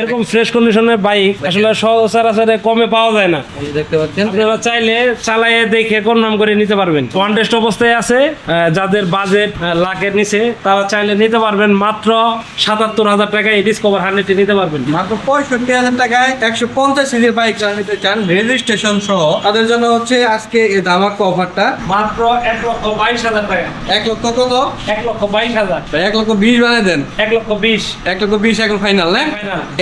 এরকম ফ্রেশ কন্ডিশনের বাইক আসলে সচরাচরে কমে পাওয়া যায় না। দেখতে পাচ্ছেন আপনারা চাইলে চালাইয়ে দেখে কনফার্ম করে নিতে পারবেন। ওয়ান টেস্ট অবস্থায় আছে যাদের বাজেট লাখের নিচে তারা চাইলে নিতে পারবেন মাত্র সাতাত্তর হাজার টাকায় ডিসকভার হান্ড্রেডটি নিতে পারবেন। মাত্র পঁয়ষট্টি হাজার টাকায় একশো পঞ্চাশ সিজির বাইক চালাতে নিতে চান রেজিস্ট্রেশন সহ তাদের জন্য হচ্ছে আজকে এই ধামাক অফারটা মাত্র এক লক্ষ বাইশ হাজার টাকা। এক লক্ষ কত? এক লক্ষ বাইশ হাজার। এক লক্ষ বিশ বানিয়ে দেন। এক লক্ষ বিশ। এক লক্ষ বিশ এখন ফাইনাল না?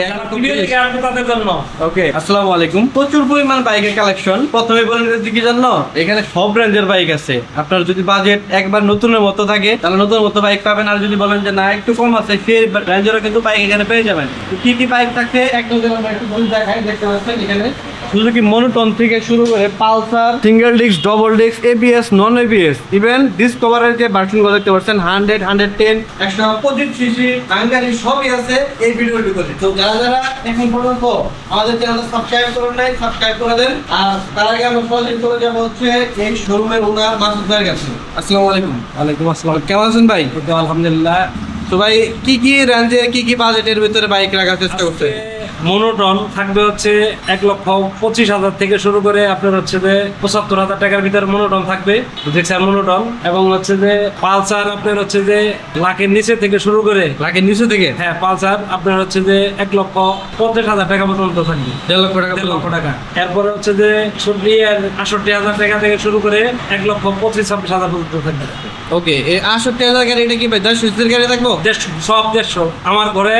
ফাইনাল এক যারা লক্ষ ভিডিও বিশ। দেখে আসবে তাদের জন্য। ওকে আসসালামু আলাইকুম। প্রচুর পরিমাণ বাইকের কালেকশন প্রথমে বলেন যে কি জানো? এখানে সব রেঞ্জের বাইক আছে। আপনার যদি বাজেট একবার নতুনের মতো থাকে তাহলে নতুন মতো বাইক পাবেন। আর যদি বলেন যে না একটু কম আছে সেই রেঞ্জেরও কিন্তু বাইক এখানে পেয়ে যাবেন। কি কি বাইক থাকছে এক নজর আমরা একটু বলে দেখাই দেখতে পাচ্ছেন এখানে। সুজুকি মনোটন থেকে শুরু করে Pulsar single disc double disc ABS non ABS even ডিসকভারের যে ভার্সনগুলো দেখতে পাচ্ছেন হান্ড্রেড হান্ড্রেড টেন একশো পঁচিশ সিসি হাঙ্গারি সবই আছে এই ভিডিওর ভিতরে। তো যারা যারা এখন পর্যন্ত আমাদের চ্যানেলটা সাবস্ক্রাইব করেন নাই সাবস্ক্রাইব করে দেন। আর তার আগে আমরা সরাসরি চলে যাব হচ্ছে এই শোরুমের ওনার মাসুদ ভাইয়ের কাছে। আসসালামু আলাইকুম। ওয়ালাইকুম আসসালাম। কেমন আছেন ভাই? আলহামদুলিল্লাহ। তো ভাই কি কি রেঞ্জের কি কি বাজেটের ভিতরে বাইক রাখার চেষ্টা করছে মনোটন থাকবে হচ্ছে এক লক্ষ পঁচিশ হাজার থেকে শুরু করে আপনার হচ্ছে যে পঁচাত্তর হাজার টাকার ভিতরে মনোটন থাকবে। দেখছেন মনোটন এবং হচ্ছে যে পালসার আপনার হচ্ছে যে লাখের নিচে থেকে শুরু করে লাখের নিচে থেকে? হ্যাঁ পালসার আপনার হচ্ছে যে এক লক্ষ পঞ্চাশ হাজার টাকা পর্যন্ত থাকবে। দেড় লক্ষ টাকা দেড় লক্ষ টাকা। এরপরে হচ্ছে যে সর্দি আষট্টি হাজার টাকা থেকে শুরু করে এক লক্ষ পঁচিশ ছাব্বিশ হাজার পর্যন্ত থাকবে। ওকে এই আটষট্টি হাজার গাড়ি এটা কি ভাই গাড়ি থাকব? দেড়শো সব দেড়শো। আমার ঘরে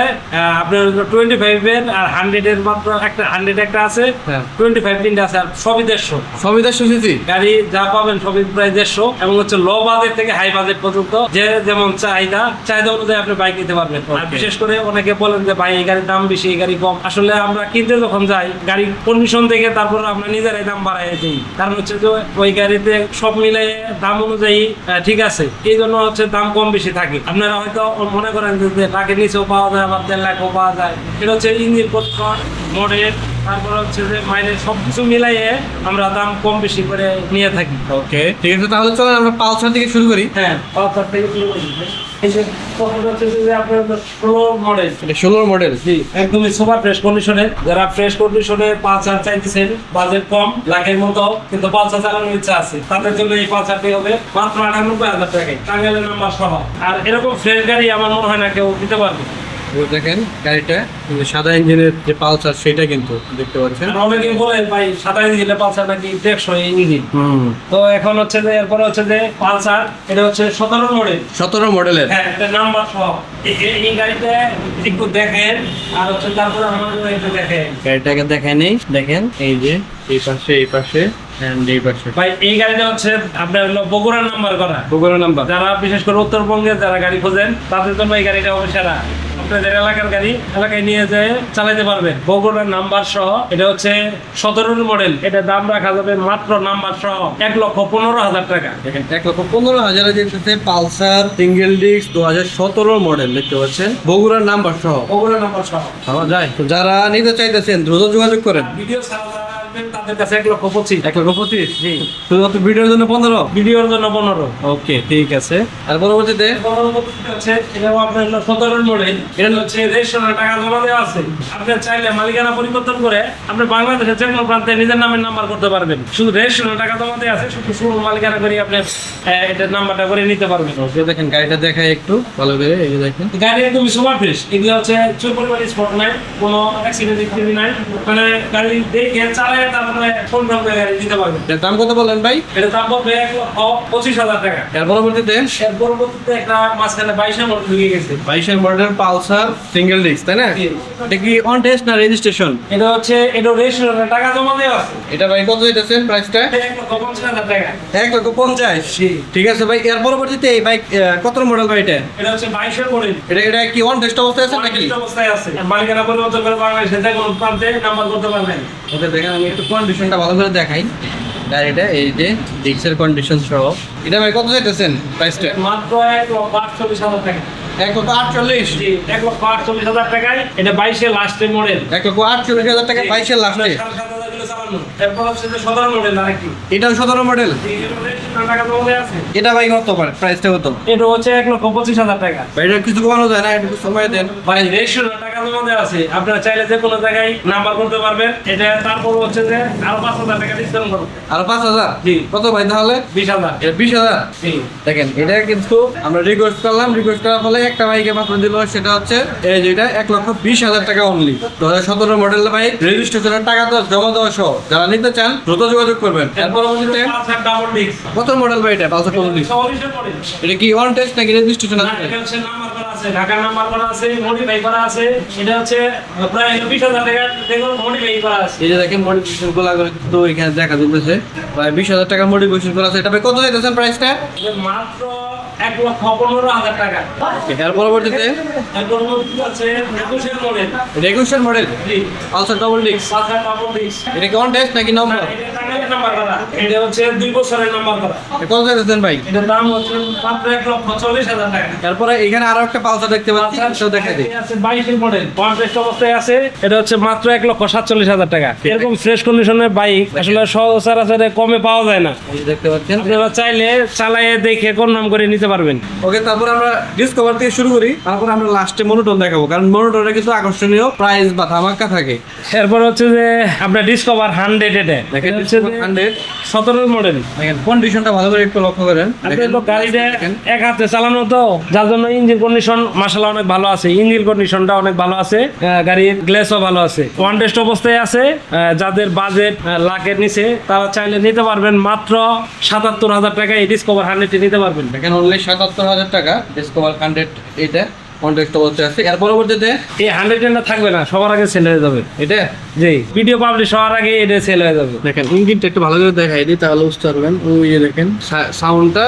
আপনার টোয়েন্টি ফাইভ এর আর হান্ড্রেড এর মাত্র একটা হান্ড্রেড একটা আছে হ্যাঁ। টোয়েন্টি ফাইভ তিনটা আছে আর সবই দেড়শো। সবই দেড়শো সিসি? গাড়ি যা পাবেন সবই প্রায় দেড়শো এবং হচ্ছে লো বাজেট থেকে হাই বাজেট পর্যন্ত যে যেমন চাহিদা চাহিদা অনুযায়ী আপনি বাইক নিতে পারবেন। আর বিশেষ করে অনেকে বলেন যে ভাই এই গাড়ির দাম বেশি এই গাড়ি কম। আসলে আমরা কিনতে যখন যাই গাড়ি কন্ডিশন দেখে তারপর আমরা নিজেরাই দাম বাড়াই দিই। কারণ হচ্ছে যে ওই গাড়িতে সব মিলে দাম অনুযায়ী ঠিক আছে। এই জন্য হচ্ছে দাম কম বেশি থাকে। আপনারা হয়তো মনে করেন যে যে লাখের নিচেও পাওয়া যায় আবার দেড় লাখও পাওয়া যায়। এটা হচ্ছে ইঞ্জিন মডেল তারপর হচ্ছে যে মাইলেজ সব কিছু মিলাইয়ে আমরা দাম কম বেশি করে নিয়ে থাকি। ওকে ঠিক আছে তাহলে চলেন আমরা পালসার থেকে শুরু করি। হ্যাঁ পাওয়ার থেকে শুরু করি ষোলোর মডেল। জি একদমই সুপার ফ্রেশ কন্ডিশনে যারা ফ্রেশ কন্ডিশনে চাইতেছেন বাজেট কম লাখের মতো কিন্তু হাজার চালানোর ইচ্ছা আছে তাদের জন্য এই পাঁচ হাজারটি হবে মাত্র আটানব্বই হাজার টাকায়। টাঙ্গাইলের নাম্বার সহ। আর এরকম ফ্রেশ গাড়ি আমার মনে হয় না কেউ দিতে পারবে। দেখেন গাড়িটা কিন্তু সাদা ইঞ্জিনের যে পালসার সেটা কিন্তু দেখতে পাচ্ছেন। অনেকে বলে ভাই সাদা ইঞ্জিনে পালসার নাকি টেকসই ইঞ্জিন তো এখন হচ্ছে যে এরপরে হচ্ছে যে পালসার এটা হচ্ছে সতেরো মডেল সতেরো মডেলের হ্যাঁ এটা নাম্বার সহ। এই- গাড়িটা একটু দেখেন আর হচ্ছে তারপরে আমাদের একটু দেখেন। গাড়িটাকে দেখাই নেই দেখেন এই যে এই পাশে এই পাশে ভাই এই গাড়িটা হচ্ছে আপনার হলো বগুড়ার নাম্বার করা। গুগলের নাম্বার যারা বিশেষ করে উত্তরবঙ্গে যারা গাড়ি খোঁজেন তাদের জন্য এই গাড়িটা সেরা আপনাদের এলাকার গাড়ি এলাকায় নিয়ে যেয়ে চালাতে পারবেন। বগুড়ার নাম্বার সহ এটা হচ্ছে সতেরোর মডেল। এটা দাম রাখা যাবে মাত্র নাম্বার সহ এক লক্ষ পনেরো হাজার টাকা। দেখেন এক লক্ষ পনেরো হাজারে যেতেছে পালসার সিঙ্গেল ডিস্ক দু হাজার সতেরো মডেল দেখতে পাচ্ছেন। বগুড়ার নাম্বার সহ। বগুড়ার নাম্বার সহ। যায় তো যারা নিতে চাইতেছেন দ্রুত যোগাযোগ করেন। ভিডিও ছাড়া যারা তাদের কাছে এক লক্ষ পঁচিশ। এক লক্ষ পঁচিশ? শুধুমাত্র ভিডিওর জন্য পনেরো? ভিডিওর জন্য পনেরো। ওকে ঠিক আছে। আর পরবর্তীতে? পরবর্তীতে হচ্ছে এটাও আপনার হলো সতেরোর মডেল এটা হচ্ছে রেজিস্ট্রেশনের টাকা জমা দেওয়া আছে। আপনি চাইলে মালিকানা পরিবর্তন করে আপনি বাংলাদেশের যে কোনো প্রান্তে নিজের নামের নাম্বার করতে পারবেন। শুধু রেজিস্ট্রেশনের টাকা জমা দেওয়া আছে শুধু শুরু মালিকানা করে আপনি আহ, এটার নাম্বারটা করে নিতে পারবেন। ওকে দেখেন গাড়িটা দেখাই একটু ভালো করে এই যে দেখেন। গাড়ি একদমই সুপার ফ্রেশ এগুলো হচ্ছে চোর পরিমাণ স্পট নাই কোনো অ্যাক্সিডেন্ট ইত্যাদি নাই। মানে গাড়ি দেখে চালায় দাম কত বললেন ভাই? এটা দাম পড়বে পঁচিশ হাজার টাকা। এর পরবর্তীতে? এর পরবর্তীতে একটা মাঝখানে বাইশের মডেল ঢুকে গেছে। বাইশের মডেল পালসার সিঙ্গেল ডিস্ক তাই না? এটা কি অন টেস্ট না রেজিস্ট্রেশন এটা হচ্ছে এটা রেজিস্ট্রেশনের টাকা জমা দেওয়া আছে। এটা ভাই কত দিতেছেন প্রাইসটা এক লক্ষ পঞ্চাশ হাজার টাকা। এক লক্ষ পঞ্চাশ? ঠিক আছে ভাই এর পরবর্তীতে এই বাইক কত মডেল ভাই এটা? এটা হচ্ছে বাইশের মডেল এটা এটা কি অন টেস্ট অবস্থায় আছে নাকি? অবস্থায় আছে। মালিকানা পরিবর্তন করে বাংলাদেশে যে কোনো প্রান্তে নাম্বার করতে পারবেন। ওকে দেখেন আমি একটু কন্ডিশনটা ভালো করে দেখাই। গাড়িটা এই যে ডিক্সের কন্ডিশন সহ। এটা ভাই কত চাইতেছেন প্রাইসটা মাত্র এক লক্ষ আটচল্লিশ হাজার টাকা। এক লক্ষ আটচল্লিশ? এক লক্ষ আটচল্লিশ হাজার টাকায়। এটা বাইশে লাস্টের মডেল এক লক্ষ আটচল্লিশ হাজার টাকা বাইশে লাস্টে এরপর হচ্ছে যে সতেরো মডেল আরেকটি। এটাও সতেরো মডেল টাকা জমা আছে। এটা ভাই কত পারে প্রাইসটা কত? এটা হচ্ছে এক লক্ষ পঁচিশ হাজার টাকা। ভাই এটা কিছু কমানো যায় না একটু সময় দেন। ভাই রেজিস্ট্রেশনের টাকা মধ্যে আছে। আপনারা চাইলে যে কোনো জায়গায় নাম্বার করতে পারবেন। এটা তারপর হচ্ছে যে আরও পাঁচ হাজার টাকা ডিসকাউন্ট করব। আর পাঁচ হাজার? জি। কত ভাই তাহলে? বিশ হাজার। এটা বিশ হাজার? জি। দেখেন এটা কিন্তু আমরা রিকোয়েস্ট করলাম। রিকোয়েস্ট করার ফলে একটা বাইকে মাত্র দিল সেটা হচ্ছে এই যেটা এক লক্ষ বিশ হাজার টাকা অনলি দু হাজার সতেরো মডেল বাইক রেজিস্ট্রেশনের টাকা তো জমা দেওয়া সহ। যারা নিতে চান দ্রুত যোগাযোগ করবেন। এর পরবর্তীতে কত মডেল ভাই এটা? পালসার এটা কি ওয়ান টেস্ট নাকি রেজিস্ট্রেশন আছে? ঢাকার নাম্বার করা আছে মডিফাই করা আছে। এটা হচ্ছে প্রায় বিশ হাজার টাকা দেখুন মডিফাই করা আছে। এই যে দেখেন মডিফিকেশনগুলো এখানে দেখা দিতেছে প্রায় বিশ হাজার টাকার মডিফিকেশন করা আছে। এটা কত চাইতেছেন প্রাইসটা মাত্র এক লক্ষ পনেরো হাজার টাকা। এর পরবর্তীতে regulation model double disc Pulsar double disc এটা কি ওয়ান টেস্ট নাকি নম্বর এটা টাকার নাম্বার করা। এটা হচ্ছে দুই বছরের নাম্বার করা। কত চাইতেছেন ভাই? এটার দাম হচ্ছে মাত্র এক লক্ষ চল্লিশ হাজার টাকা। তারপরে এখানে আরও একটা পালসার দেখতে পাচ্ছি সেটাও দেখা দিই। আছে বাইশের মডেল কন্টেস্ট অবস্থায় আছে এটা হচ্ছে মাত্র এক লক্ষ সাতচল্লিশ হাজার টাকা। এরকম ফ্রেশ কন্ডিশনের বাইক আসলে সচরাচরে কমে পাওয়া যায় না। দেখতে পাচ্ছেন। চাইলে চালাইয়ে দেখে কোন নাম করে নিতে পারবেন। ওকে তারপর আমরা ডিসকভার থেকে শুরু করি। তারপর আমরা লাস্টে মনোটন দেখাবো কারণ মনোটনে কিন্তু আকর্ষণীয় প্রাইস বা ধামাকা থাকে। এরপর হচ্ছে যে আপনার ডিসকভার হান্ড্রেড এটা দেখেন হান্ড্রেড সতেরো মডেল দেখেন কন্ডিশনটা ভালো করে একটু লক্ষ্য করেন। গাড়িটা। এক হাতে চালানো তো যার জন্য ইঞ্জিন কন্ডিশন মাসালা অনেক ভালো আছে। ইঞ্জিন কন্ডিশনটা অনেক ভালো আছে গাড়ির গ্লেসও ভালো আছে। ওয়ান টেস্ট অবস্থায় আছে যাদের বাজেট লাখের নিচে তারা চাইলে নিতে পারবেন মাত্র সাতাত্তর হাজার টাকা এই ডিসকভার হান্ড্রেডটি নিতে পারবেন। দেখেন অনলি সাতাত্তর হাজার টাকা ডিসকভার হান্ড্রেড এটা কন্টেক্সট অবস্থায় আছে। এর পরবর্তীতে? এই হান্ড্রেড টেনটা থাকবে না সবার আগে সেল হয়ে যাবে। এটা? জি। ভিডিও পাবলিশ হওয়ার আগে এটা সেল হয়ে যাবে। দেখেন ইঞ্জিনটা একটু ভালো করে দেখাই দিই তাহলে বুঝতে পারবেন। ওই যে দেখেন সাউন্ডটা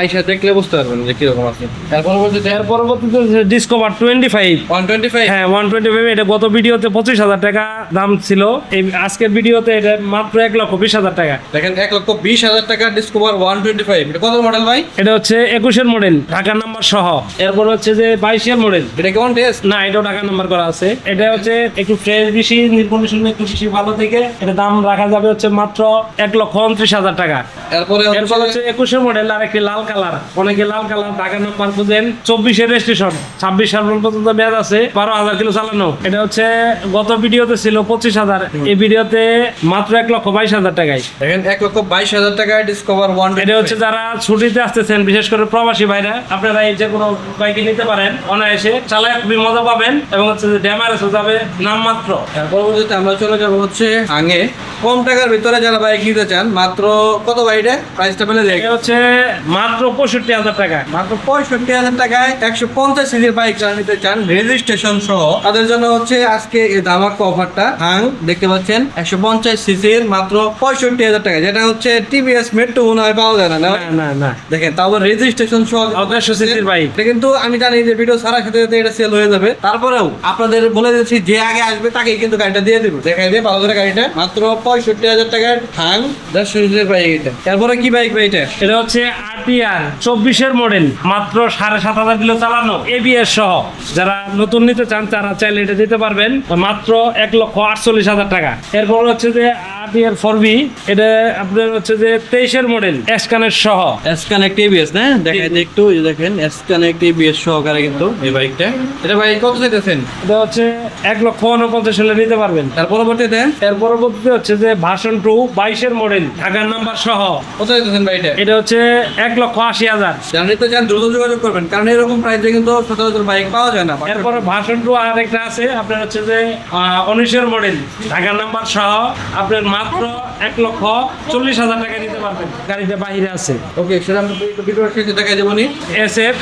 আইসা দেখলে বুঝতে পারবেন যে কীরকম আছে। এর পরবর্তীতে? এর পরবর্তীতে Discover twenty five one twenty five হ্যাঁ ওয়ান টোয়েন্টি ফাইভ এটা গত ভিডিওতে পঁচিশ হাজার টাকা দাম ছিল। এই আজকের ভিডিওতে এটা মাত্র এক লক্ষ বিশ হাজার টাকা। দেখেন এক লক্ষ বিশ হাজার টাকা ডিসকভার ওয়ান টোয়েন্টি ফাইভ এটা কত মডেল ভাই? এটা হচ্ছে একুশের মডেল ঢাকার নাম্বার সহ। এরপর হচ্ছে যে বাইশের মডেল এটা কেমন টেস্ট না এটাও ঢাকার নাম্বার করা আছে। এটা হচ্ছে একটু ফ্রেশ বেশি নির্কন্ডিশন একটু বেশি ভালো থেকে। এটা দাম রাখা যাবে হচ্ছে মাত্র এক লক্ষ উনত্রিশ হাজার টাকা। এরপরে এরপর হচ্ছে একুশের মডেল আর একটি লাল কালার। অনেকে লাল কালার ঢাকার নাম্বার খুঁজেন। চব্বিশের রেজিস্ট্রেশন ছাব্বিশ সাল পর্যন্ত মেয়াদ আছে বারো হাজার কিলো চালানো। এটা হচ্ছে গত ভিডিওতে ছিল পঁচিশ হাজার। এই ভিডিওতে মাত্র এক লক্ষ বাইশ হাজার টাকায়। দেখেন এক লক্ষ বাইশ হাজার টাকায় ডিসকভার ওয়ান এটা হচ্ছে যারা ছুটিতে আসতেছেন বিশেষ করে প্রবাসী ভাইরা আপনারা এই যে কোনো বাইকে নিতে পারেন? অনায়াসে চালায় খুবই মজা পাবেন এবং হচ্ছে যে হয়ে যাবে নামমাত্র। পরবর্তীতে আমরা চলে যাব হচ্ছে আগে কম টাকার ভিতরে যারা বাইক নিতে চান মাত্র কত বাইরে প্রাইসটা পেলে দেখ হচ্ছে মাত্র পঁয়ষট্টি হাজার টাকা মাত্র পঁয়ষট্টি হাজার টাকায় একশো পঞ্চাশ সিজির বাইক যারা নিতে চান রেজিস্ট্রেশন সহ তাদের জন্য হচ্ছে আজকে এই ধামাকা অফারটা হাং দেখতে পাচ্ছেন একশো পঞ্চাশ সিসির মাত্র পঁয়ষট্টি হাজার টাকা যেটা হচ্ছে টিভিএস মেট্রো মনে হয় পাওয়া যায় না না? না দেখেন তাও রেজিস্ট্রেশন সহ। অগ্রাস্য সিসির বাইক এটা কিন্তু আমি জানি যে ভিডিও সারা সাথে সাথে এটা সেল হয়ে যাবে। তারপরেও আপনাদের বলে দিচ্ছি যে আগে আসবে তাকে কিন্তু গাড়িটা দিয়ে দেবো। দেখাই দিয়ে ভালো করে গাড়িটা। মাত্র পঁয়ষট্টি হাজার টাকার হাং দেড়শো সিসির বাইক এটা। তারপরে কি বাইক ভাই এটা? এটা হচ্ছে আরপিআর চব্বিশের মডেল মাত্র সাড়ে সাত হাজার কিলো চালানো এবিএস সহ। যারা নতুন নিতে চান তারা চাইলে এটা দিতে পারবেন মাত্র এক লক্ষ আটচল্লিশ হাজার টাকা। এরপর হচ্ছে যে আরটিআর ফোর বি এটা আপনার হচ্ছে যে তেইশের মডেল এসকানের সহ। এস কানেক্ট এবিএস না? দেখাই দিয়ে একটু দেখেন এস কানেক্ট এবিএস সহকারে কিন্তু। এই বাইকটা? এটা ভাই কত চাইতেছেন? এটা হচ্ছে এক লক্ষ উনপঞ্চাশ হলে নিতে পারবেন। তার পরবর্তীতে? এর পরবর্তীতে হচ্ছে যে ভার্সন টু বাইশের মডেল ঢাকার নাম্বার সহ। কত চাইতেছেন ভাইটা এটা? হচ্ছে এক লক্ষ আশি হাজার। যারা নিতে চান দ্রুত যোগাযোগ করবেন কারণ এরকম প্রাইসে কিন্তু সচরাচর বাইক পাওয়া যায় না। এরপরে ভার্সন টু আর একটা আছে আপনার হচ্ছে যে উনিশের মডেল ঢাকার নাম্বার সহ আপনার মাত্র এক লক্ষ চল্লিশ হাজার টাকা দিতে পারবেন। গাড়িটা বাহিরে আছে। ওকে সেটা আমি ভিডিও শেষে দেখাই দেবো এস এফ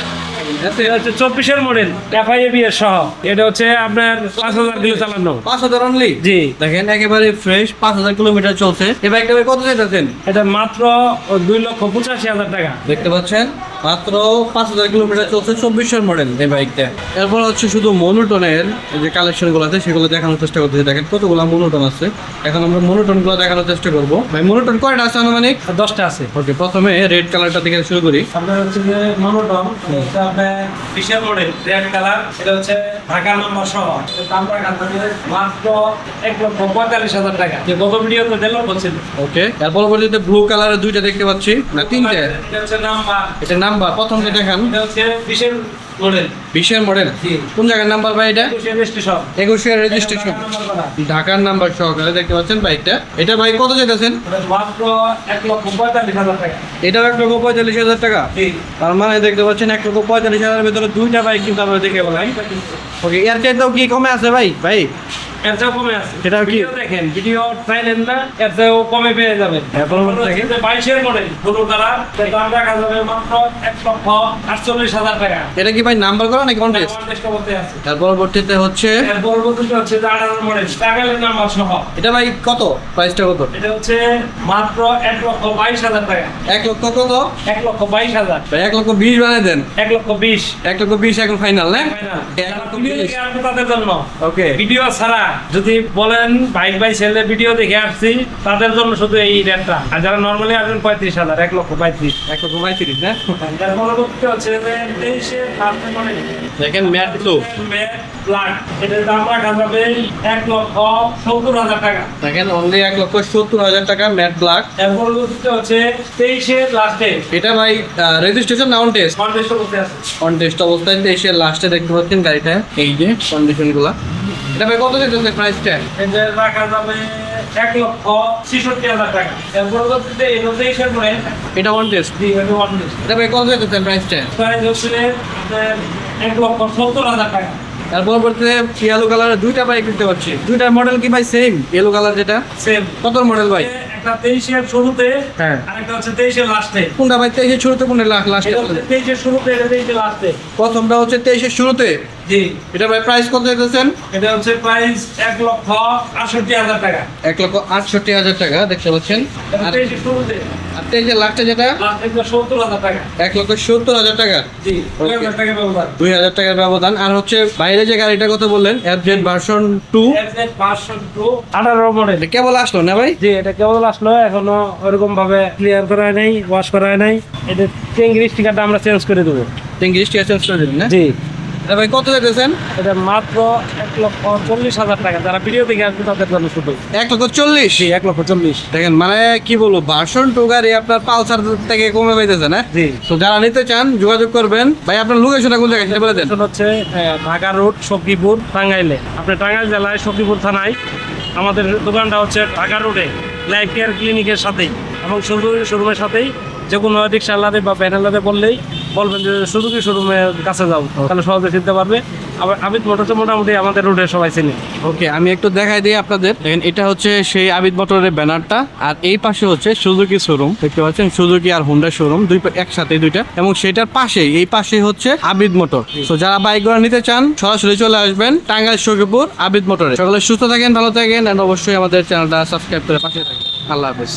এটা হচ্ছে চব্বিশের মডেল এফআইএবি এর সহ। এটা হচ্ছে আপনার পাঁচ হাজার কিলো চালানো। পাঁচ হাজার অনলি জি। দেখেন একেবারে ফ্রেশ পাঁচ হাজার কিলোমিটার চলছে। এই বাইকটা কত চাইতেছেন? এটা মাত্র দুই লক্ষ পঁচাশি হাজার টাকা। দেখতে পাচ্ছেন মাত্র পাঁচ হাজার কিলোমিটার চলছে চব্বিশের মডেল এই বাইকটা এরপর হচ্ছে শুধু মনোটনের যে কালেকশনগুলো আছে সেগুলো দেখানোর চেষ্টা করতেছি। দেখেন কতগুলো মনোটন আছে। এখন আমরা মনোটনগুলো দেখানোর চেষ্টা করব। ভাই মনোটন কয়টা আছে আনুমানিক? দশটা আছে। ওকে প্রথমে রেড কালারটা থেকে শুরু করি। আপনার হচ্ছে যে মনোটন আপনার মডেল রেড কালার এটা হচ্ছে ঢাকা নাম্বার সহ মাত্র এক লক্ষ পঁয়তাল্লিশ হাজার টাকা। যে গত দেড় লক্ষ ছিল। ওকে এর পরবর্তীতে ব্লু কালারের দুইটা দেখতে পাচ্ছি। না তিনটে। এটা হচ্ছে নাম্বার। এটা নাম্বার প্রথম যে দেখান এটা হচ্ছে বিশের মডেল বিশের মডেল কোন জায়গার নাম্বার ভাই এটা? একুশের রেজিস্ট্রেশন ঢাকার নাম্বার সহকারে দেখতে পাচ্ছেন বাইকটা। এটা ভাই কত টাকা। এটাও এক লক্ষ পঁয়তাল্লিশ হাজার টাকা? তার মানে দেখতে পাচ্ছেন এক লক্ষ পঁয়তাল্লিশ হাজারের ভিতরে দুইটা বাইক কিন্তু আমরা দেখে বলাই ওকে এর চাইতেও কি কমে আছে ভাই? ভাই এর চেয়েও কমে আছে। সেটাও কি? ভিডিও দেখেন ভিডিও চাইলেন না এর চেয়েও কমে পেয়ে যাবেন। হ্যাঁ, দেখেন। বাইশের মডেল কালার দাম রাখা যাবে মাত্র এক লক্ষ আটচল্লিশ হাজার টাকা। এটা কি ভাই নাম্বার করা নাকি কন্টেস্ট তার পরবর্তীতে হচ্ছে? এর পরবর্তীতে হচ্ছে মডেল টাকালের নাম্বার সহ। এটা ভাই কত? প্রাইসটা কত? এটা হচ্ছে মাত্র এক লক্ষ বাইশ হাজার টাকা। এক লক্ষ কত? এক লক্ষ বাইশ হাজার। ভাই এক লক্ষ বিশ বানিয়ে দেন। এক লক্ষ বিশ। এক লক্ষ বিশ এখন ফাইনাল না? এক লক্ষ বিশ। তাদের জন্য। ওকে ভিডিও ছাড়া। যদি বলেন বাইক বাই ছেলে ভিডিও দেখে আসছি তাদের জন্য শুধু এই রেটটা। আর যারা নর্মালি আসবেন পঁয়ত্রিশ হাজার এক লক্ষ পঁয়ত্রিশ। এক লক্ষ পঁয়ত্রিশ না? যার পরবর্তীতে হচ্ছে তেইশে মানে দেখেন ম্যাট ব্লু ব্ল্যাক এটার দাম রাখা যাবে এক লক্ষ সত্তর হাজার টাকা। দেখেন অনলি এক লক্ষ সত্তর হাজার টাকা ম্যাট ব্ল্যাক এর পরবর্তীতে হচ্ছে লাস্টে এটা ভাই রেজিস্ট্রেশন না অন টেস্ট কন্টেস্ট করতে আছে। অন টেস্ট অবস্থায় এসে লাস্টে দেখতে পাচ্ছেন গাড়িটা এই যে কন্ডিশনগুলা। এটা ভাই কত যেতেছে প্রাইসটা এদের রাখা যাবে এক লক্ষ ছেষট্টি হাজার টাকা। এর পরবর্তীতে এই তেইশের পরে এটা ওয়ান টেস্ট জি এটা ওয়ান লিস্ট এটা ভাই কত যেতেছে প্রাইসটা প্রাইস হচ্ছে এক লক্ষ সত্তর হাজার টাকা। তার পরবর্তীতে ইয়েলো কালারের দুইটা বাইক দেখতে পাচ্ছি দুইটার মডেল কি ভাই সেম ইয়েলো কালার যেটা? সেম কত মডেল ভাই? একটা তেইশের শুরুতে হ্যাঁ। আর একটা হচ্ছে তেইশের লাস্টে কোনটা ভাই? তেইশের শুরুতে কোনটা লাখ লাস্টে এটা হচ্ছে তেইশের শুরুতে এটা তেইশের লাস্টে প্রথমটা হচ্ছে তেইশের শুরুতে। জি। এটা ভাই প্রাইস কত যেতেছেন এটা হচ্ছে প্রাইস এক লক্ষ আটষট্টি হাজার টাকা। এক লক্ষ আটষট্টি হাজার টাকা দেখতে পাচ্ছেন। আর তেইশের শুরুতে আর যেটা? সত্তর হাজার টাকা। এক লক্ষ সত্তর হাজার টাকা। জি দুই হাজার টাকা ব্যবহার দুই হাজার টাকার ব্যবধান। আর হচ্ছে বাইরে যে গাড়িটার কথা বললেন ভার্সন টু আঠারো মডেল কেবল আসলো না ভাই? জি এটা কেবল আসলো এখনও ওরকম ভাবে ক্লিয়ার করা হয় নাই ওয়াশ করা হয় নাই। এটা স্টিকারটা আমরা চেঞ্জ করে দেবো। চেঞ্জ করে না? জি। এটা ভাই কত যেতেছেন এটা মাত্র এক লক্ষ চল্লিশ হাজার টাকা। যারা ভিডিও দেখে আসবে তাদের জন্য শুধু এক লক্ষ চল্লিশ? জি এক লক্ষ চল্লিশ। দেখেন মানে কি বলব ভার্সন টু গাড়ি আপনার পালসার থেকে কমে পাইতেছে না? জি। তো যারা নিতে চান যোগাযোগ করবেন। ভাই আপনার লোকেশনটা কোন জায়গায় সেটা বলে দেন। হচ্ছে ঢাকা রোড সখীপুর টাঙ্গাইলে। আপনি টাঙ্গাইল জেলায় সখীপুর থানায় আমাদের দোকানটা হচ্ছে ঢাকা রোডে লাইফ কেয়ার ক্লিনিকের সাথেই এবং শোরুমের সাথেই। যে কোনো রিক্সাওয়ালারে বা ভ্যানালারে বললেই বলবেন যে সুজুকি শোরুমের কাছে যাও তাহলে সহজে চিনতে পারবে। আবার আবিদ মোটরসে মোটামুটি আমাদের রোডে সবাই চিনি। ওকে আমি একটু দেখাই দিই আপনাদের। দেখেন এটা হচ্ছে সেই আবিদ মোটরের ব্যানারটা আর এই পাশে হচ্ছে সুজুকি শোরুম। দেখতে পাচ্ছেন? সুজুকি আর হোন্ডা শোরুম দুই একসাথে দুইটা। এবং সেটার পাশেই এই পাশে হচ্ছে আবিদ মোটর তো যারা বাইক বাইকগুলো নিতে চান সরাসরি চলে আসবেন টাঙ্গাইল সখীপুর আবিদ মোটরে সকলে সুস্থ থাকেন ভালো থাকেন and অবশ্যই আমাদের চ্যানেলটা সাবস্ক্রাইব করে পাশে থাকেন। আল্লাহ হাফেজ।